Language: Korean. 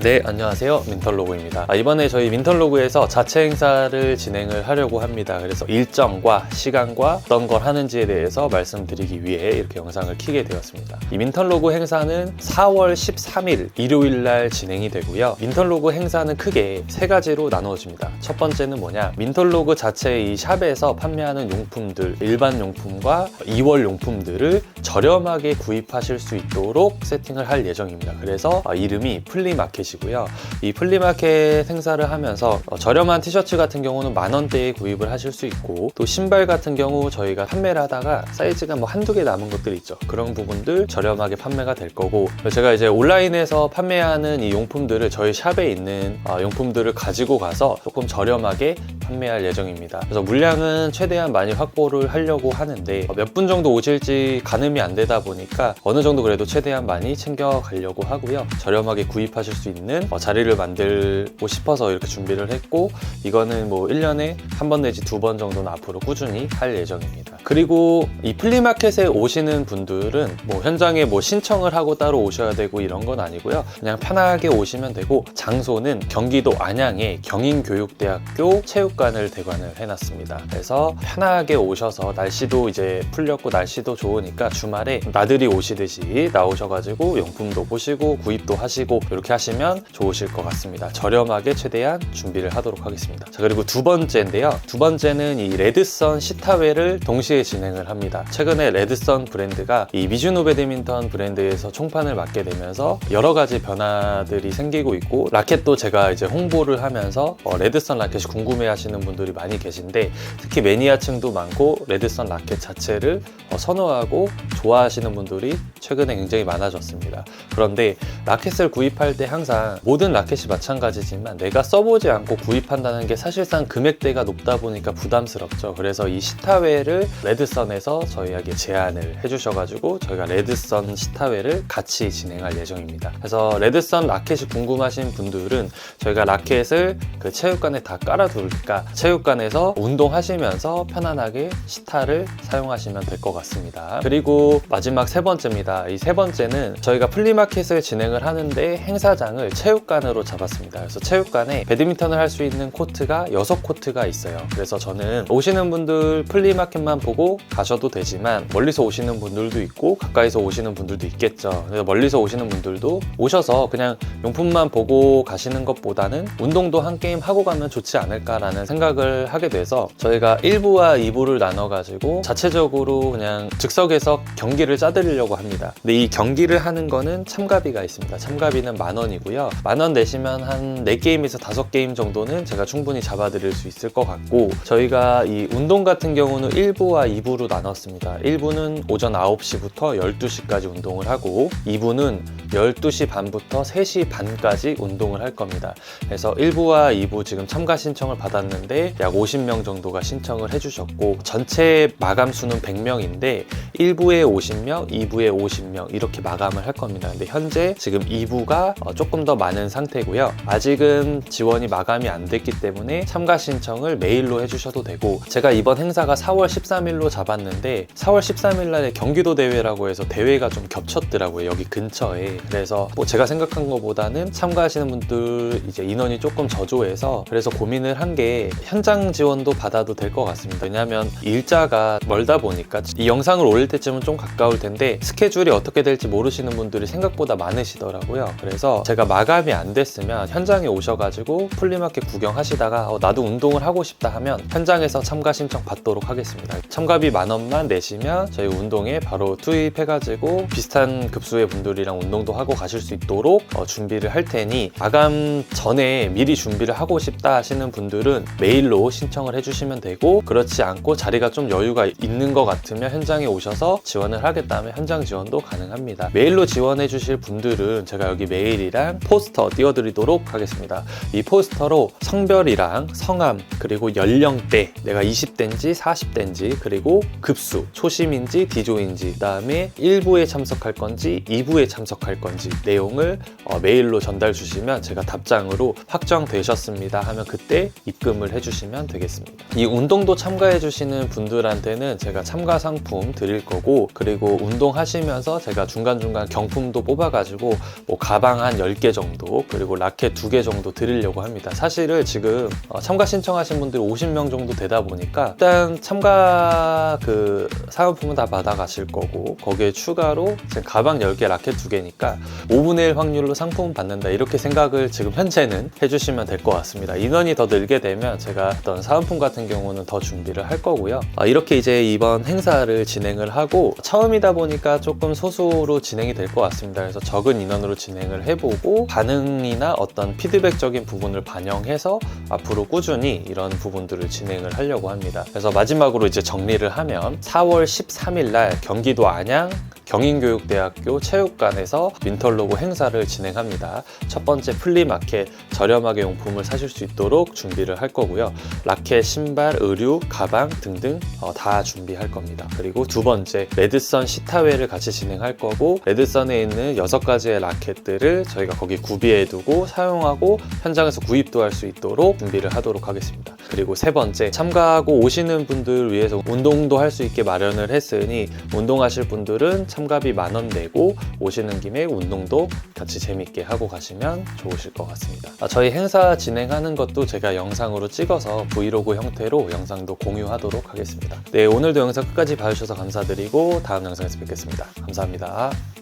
네, 안녕하세요. 민털로그입니다. 아, 이번에 저희 민털로그에서 자체 행사를 진행을 하려고 합니다. 그래서 일정과 시간과 어떤 걸 하는지에 대해서 말씀드리기 위해 이렇게 영상을 키게 되었습니다. 이 민털로그 행사는 4월 13일 일요일 날 진행이 되고요. 민털로그 행사는 크게 세 가지로 나누어집니다. 첫 번째는 뭐냐? 민털로그 자체 이 샵에서 판매하는 용품들, 일반 용품과 2월 용품들을 저렴하게 구입하실 수 있도록 세팅을 할 예정입니다. 그래서 어, 이름이 플리마켓 이고요. 이 플리마켓 행사를 하면서 어, 저렴한 티셔츠 같은 경우는 만 원대에 구입을 하실 수 있고 또 신발 같은 경우 저희가 판매를 하다가 사이즈가 뭐 한두 개 남은 것들 있죠. 그런 부분들 저렴하게 판매가 될 거고 제가 이제 온라인에서 판매하는 이 용품들을 저희 샵에 있는 어, 용품들을 가지고 가서 조금 저렴하게 판매할 예정입니다. 그래서 물량은 최대한 많이 확보를 하려고 하는데 몇 분 정도 오실지 가늠이 안 되다 보니까 어느 정도 그래도 최대한 많이 챙겨 가려고 하고요. 저렴하게 구입하실 수 있는 어, 자리를 만들고 싶어서 이렇게 준비를 했고 이거는 뭐 1년에 한 번 내지 두 번 정도는 앞으로 꾸준히 할 예정입니다. 그리고 이 플리마켓에 오시는 분들은 뭐 현장에 뭐 신청을 하고 따로 오셔야 되고 이런 건 아니고요. 그냥 편하게 오시면 되고 장소는 경기도 안양의 경인교육대학교 체육관을 대관을 해놨습니다. 그래서 편하게 오셔서 날씨도 이제 풀렸고 날씨도 좋으니까 주말에 나들이 오시듯이 나오셔가지고 용품도 보시고 구입도 하시고 이렇게 하시면 좋으실 것 같습니다. 저렴하게 최대한 준비를 하도록 하겠습니다. 자 그리고 두 번째인데요. 두 번째는 이 레드선 시타회를 동시에 진행을 합니다. 최근에 레드선 브랜드가 이 미주노 배드민턴 브랜드에서 총판을 맡게 되면서 여러 가지 변화들이 생기고 있고 라켓도 제가 이제 홍보를 하면서 어, 레드선 라켓이 궁금해 하시는 분들이 많이 계신데 특히 매니아층도 많고 레드선 라켓 자체를 어, 선호하고 좋아하시는 분들이 최근에 굉장히 많아졌습니다. 그런데 라켓을 구입할 때 항상 모든 라켓이 마찬가지지만 내가 써보지 않고 구입한다는 게 사실상 금액대가 높다 보니까 부담스럽죠. 그래서 이 시타회를 레드선에서 저희에게 제안을 해주셔가지고 저희가 레드선 시타회를 같이 진행할 예정입니다. 그래서 레드선 라켓이 궁금하신 분들은 저희가 라켓을 그 체육관에 다 깔아두니까 체육관에서 운동하시면서 편안하게 시타를 사용하시면 될 것 같습니다. 그리고 마지막 세 번째입니다. 이 세 번째는 저희가 플리마켓을 진행을 하는데 행사장을 체육관으로 잡았습니다. 그래서 체육관에 배드민턴을 할 수 있는 코트가 6코트가 있어요. 그래서 저는 오시는 분들 플리마켓만 보고 가셔도 되지만 멀리서 오시는 분들도 있고 가까이서 오시는 분들도 있겠죠. 그래서 멀리서 오시는 분들도 오셔서 그냥 용품만 보고 가시는 것보다는 운동도 한 게임 하고 가면 좋지 않을까라는 생각을 하게 돼서 저희가 1부와 2부를 나눠가지고 자체적으로 그냥 즉석에서 경기를 짜드리려고 합니다. 근데 이 경기를 하는 거는 참가비가 있습니다. 참가비는 만 원이고 요. 만 원 내시면 한 4게임에서 5게임 정도는 제가 충분히 잡아드릴 수 있을 것 같고 저희가 이 운동 같은 경우는 1부와 2부로 나눴습니다. 1부는 오전 9시부터 12시까지 운동을 하고 2부는 12시 반부터 3시 반까지 운동을 할 겁니다. 그래서 1부와 2부 지금 참가 신청을 받았는데 약 50명 정도가 신청을 해주셨고 전체 마감 수는 100명인데 1부에 50명, 2부에 50명 이렇게 마감을 할 겁니다. 근데 현재 지금 2부가 어, 조금 더 많은 상태고요. 아직은 지원이 마감이 안 됐기 때문에 참가 신청을 메일로 해주셔도 되고 제가 이번 행사가 4월 13일로 잡았는데 4월 13일 날에 경기도 대회라고 해서 대회가 좀 겹쳤더라고요. 여기 근처에. 그래서 뭐 제가 생각한 것보다는 참가하시는 분들 이제 인원이 조금 저조해서 그래서 고민을 한 게 현장 지원도 받아도 될 것 같습니다. 왜냐하면 일자가 멀다 보니까 이 영상을 올릴 때쯤은 좀 가까울 텐데 스케줄이 어떻게 될지 모르시는 분들이 생각보다 많으시더라고요. 그래서 제가 마감이 안 됐으면 현장에 오셔가지고 플리마켓 구경하시다가 어, 나도 운동을 하고 싶다 하면 현장에서 참가 신청 받도록 하겠습니다. 참가비 만 원만 내시면 저희 운동에 바로 투입해가지고 비슷한 급수의 분들이랑 운동도 하고 가실 수 있도록 어, 준비를 할 테니 마감 전에 미리 준비를 하고 싶다 하시는 분들은 메일로 신청을 해주시면 되고 그렇지 않고 자리가 좀 여유가 있는 것 같으면 현장에 오셔서 지원을 하겠다면 현장 지원도 가능합니다. 메일로 지원해 주실 분들은 제가 여기 메일이랑 포스터 띄워드리도록 하겠습니다. 이 포스터로 성별이랑 성함 그리고 연령대 내가 20대인지 40대인지 그리고 급수 초심인지 디조인지 그다음에 1부에 참석할 건지 2부에 참석할 건지 내용을 어, 메일로 전달 주시면 제가 답장으로 확정되셨습니다 하면 그때 입금을 해주시면 되겠습니다. 이 운동도 참가해 주시는 분들한테는 제가 참가 상품 드릴 거고 그리고 운동하시면서 제가 중간중간 경품도 뽑아가지고 뭐 가방 한 10개 정도 그리고 라켓 2개 정도 드리려고 합니다. 사실은 지금 어, 참가 신청하신 분들이 50명 정도 되다 보니까 일단 참가 그 사은품은 다 받아가실 거고 거기에 추가로 지금 가방 10개 라켓 2개니까 5분의 1 확률로 상품 받는다 이렇게 생각을 지금 현재는 해주시면 될 것 같습니다. 인원이 더 늘게 되면 제가 어떤 사은품 같은 경우는 더 준비를 할 거고요. 아, 이렇게 이제 이번 행사를 진행을 하고 처음이다 보니까 조금 소수로 진행이 될 것 같습니다. 그래서 적은 인원으로 진행을 해보고 반응이나 어떤 피드백적인 부분을 반영해서 앞으로 꾸준히 이런 부분들을 진행을 하려고 합니다. 그래서 마지막으로 이제 정리를 하면 4월 13일 날 경기도 안양 경인교육대학교 체육관에서 윈터로고 행사를 진행합니다. 첫 번째 플리마켓 저렴하게 용품을 사실 수 있도록 준비를 할 거고요. 라켓, 신발, 의류, 가방 등등 어, 다 준비할 겁니다. 그리고 두 번째 레드선 시타회를 같이 진행할 거고 레드선에 있는 여섯 가지의 라켓들을 저희가 거기 구비해 두고 사용하고 현장에서 구입도 할 수 있도록 준비를 하도록 하겠습니다. 그리고 세 번째 참가하고 오시는 분들 위해서 운동도 할 수 있게 마련을 했으니 운동하실 분들은 참가비 만 원 내고 오시는 김에 운동도 같이 재밌게 하고 가시면 좋으실 것 같습니다. 아, 저희 행사 진행하는 것도 제가 영상으로 찍어서 브이로그 형태로 영상도 공유하도록 하겠습니다. 네, 오늘도 영상 끝까지 봐주셔서 감사드리고 다음 영상에서 뵙겠습니다. 감사합니다.